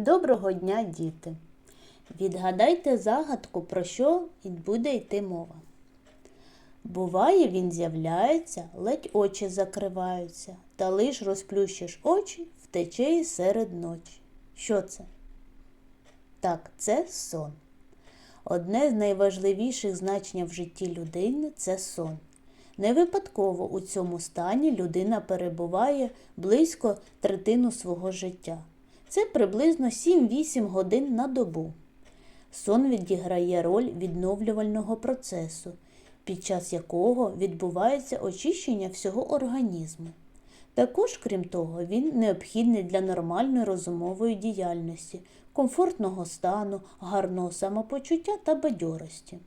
Доброго дня, діти! Відгадайте загадку, про що буде йти мова. Буває, він з'являється, ледь очі закриваються, та лиш розплющиш очі, втече і серед ночі. Що це? Так, це сон. Одне з найважливіших значень в житті людини це сон. Не випадково у цьому стані людина перебуває близько третину свого життя. Це приблизно 7-8 годин на добу. Сон відіграє роль відновлювального процесу, під час якого відбувається очищення всього організму. Також, крім того, він необхідний для нормальної розумової діяльності, комфортного стану, гарного самопочуття та бадьорості.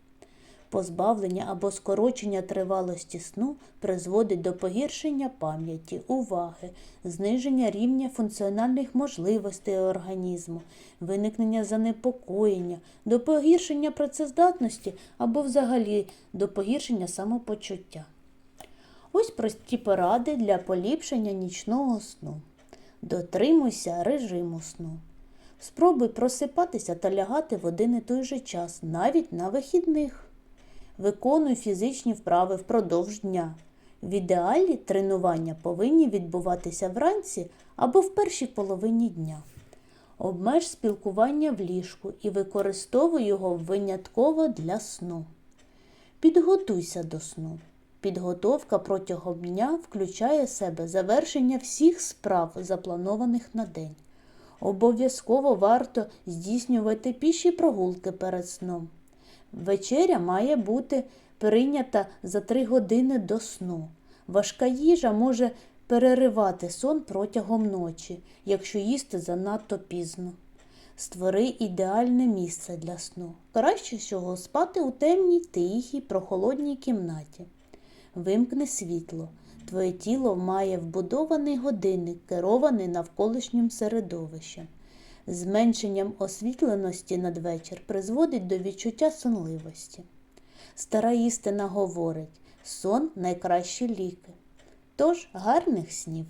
Позбавлення або скорочення тривалості сну призводить до погіршення пам'яті, уваги, зниження рівня функціональних можливостей організму, виникнення занепокоєння, до погіршення працездатності або взагалі до погіршення самопочуття. Ось прості поради для поліпшення нічного сну. Дотримуйся режиму сну. Спробуй просипатися та лягати в один і той же час, навіть на вихідних. Виконуй фізичні вправи впродовж дня. В ідеалі тренування повинні відбуватися вранці або в першій половині дня. Обмеж спілкування в ліжку і використовуй його винятково для сну. Підготуйся до сну. Підготовка протягом дня включає в себе завершення всіх справ, запланованих на день. Обов'язково варто здійснювати піші прогулки перед сном. Вечеря має бути прийнята за 3 години до сну. Важка їжа може переривати сон протягом ночі, якщо їсти занадто пізно. Створи ідеальне місце для сну. Краще всього спати у темній, тихій, прохолодній кімнаті. Вимкни світло. Твоє тіло має вбудований годинник, керований навколишнім середовищем. Зменшенням освітленості надвечір призводить до відчуття сонливості. Стара істина говорить сон найкращі ліки. Тож гарних снів!